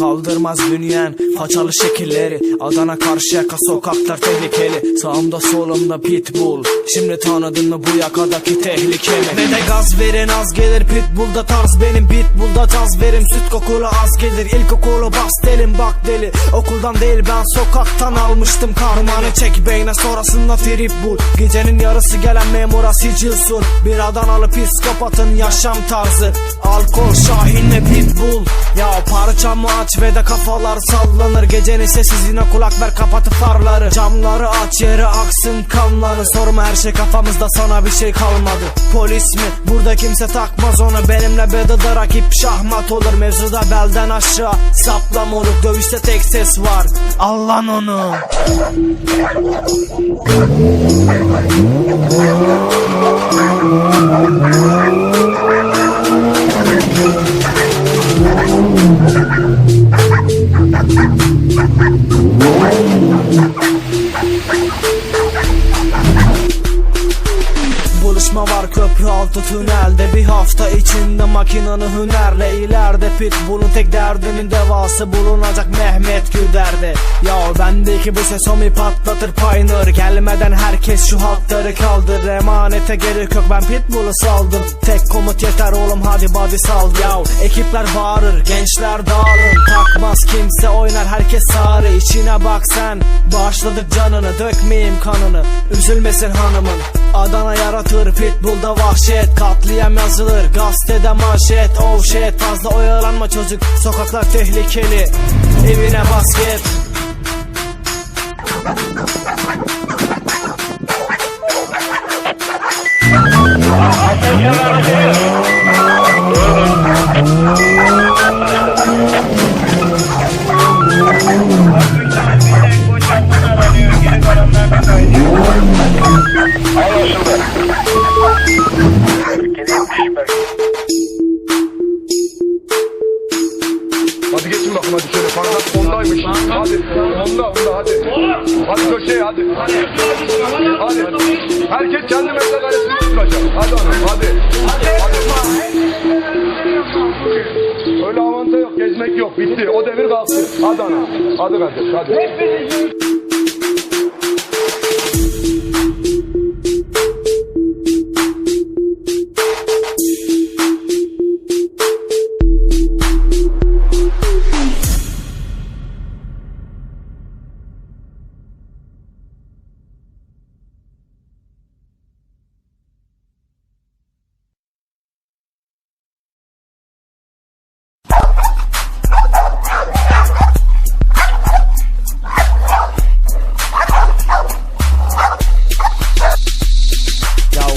kaldırmaz bünyen Façalı şekilleri. Adana Karşıyaka sokaklar tehlikeli. Sağımda solumda pitbull. Şimdi tanıdın mı bu yakadaki tehlike mi? Ve de gaz verin az gelir. Pitbullda tarz benim. Pitbullda caz verim. Süt kokulu az gelir. İlkokulu bas delim bak deli. Okuldan değil ben sokaktan almıştım karmanı. Çek beyne sonrasında trip bul. Gecenin yarısı gelen memura sicil Bir Adanalı psikopatın yaşam tarzı. Alkol şahin ve pitbull. Ya parçamı aç de kafalar sallanır. Gecenin sessizliğine kulak ver kapatı farları. Camları aç yere aksın kanları. Sorma her şey kafamızda sana bir şey kalmadı. Polis mi? Burada kimse takmaz onu. Benimle bedada rakip şahmat olur. Mevzuda belden aşağı Sapla moruk dövüşte tek ses var. Al lan onu. Buluşma köprü altı tünelde Bir hafta içinde makinanı hünerle ileride Pitbull'un tek derdinin devası bulunacak Mehmet Güder'de. Ya bendeki bu ses homi patlatır payınır Gelmeden herkes şu hatları kaldır. Emanete gerek yok ben Pitbull'u saldım. Tek komut yeter oğlum hadi body sal. Ya ekipler bağırır gençler dağılın Takmaz kimse oynar herkes sarı. İçine bak sen Bağışladık canını dökmeyeyim kanını. Üzülmesin hanımın Adana yaratır pitbullda vahşet. Katliam yazılır gazetede manşet Oh shit. Fazla oyalanma çocuk Sokaklar tehlikeli. Evine basket Hadi geçin bakın hadi şöyle pankart ondaymış. Hadi onda onda hadi. Hadi köşeye hadi. Hadi. Herkes kendi metrekaresini tutacak. Hadi hanım hadi. Hadi. Öyle avanta yok gezmek yok bitti. O devir kalktı. Hadi ana. Hadi kardeş hadi.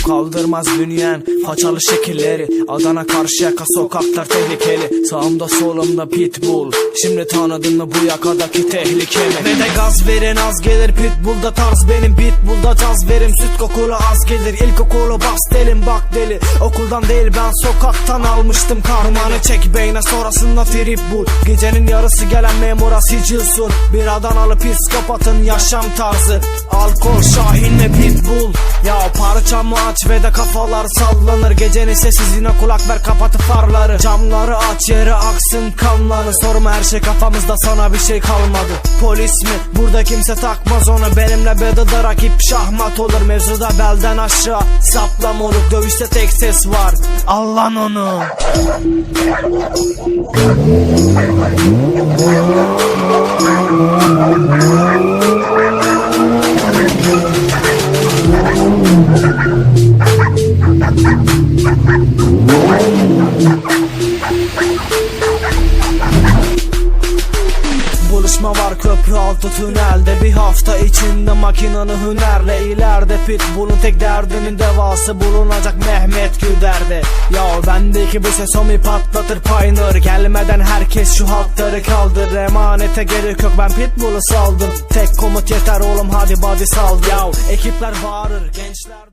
Kaldırmaz bünyen Façalı şekilleri. Adana Karşıyaka sokaklar tehlikeli. Sağımda solumda pitbull. Şimdi tanıdın mı bu yakadaki tehlike mi? Ve de gaz verin az gelir. Pitbullda tarz benim. Pitbullda caz verim. Süt kokulu az gelir. İlkokulu bas delim bak deli. Okuldan değil ben sokaktan almıştım Karmanı. Çek beyne sonrasında trip bul Gecenin yarısı gelen memura sicil sun Bir Adanalı psikopatın yaşam tarzı. Alkol şahin ve pitbull Ya parçamı aç ve de kafalar sallanır. Gecenin sessizliğine kulak ver kapatı farları. Camları aç yere aksın kanları. Sorma her şey kafamızda sana bir şey kalmadı. Polis mi? Burada kimse takmaz onu. Benimle bedada rakip şahmat olur. Mevzuda belden aşağı Sapla moruk dövüşte tek ses var. Al lan onu Buluşma var köprü altı tünelde. Bir hafta içinde makinanı hünerle. İleride Pitbull'un tek derdinin devası bulunacak Mehmet Güder'de. Ya bendeki bu ses homi patlatır payınır Gelmeden herkes şu hatları kaldır. Emanete gerek yok ben Pitbull'u saldım. Tek komut yeter oğlum hadi body sal. Ya ekipler bağırır gençler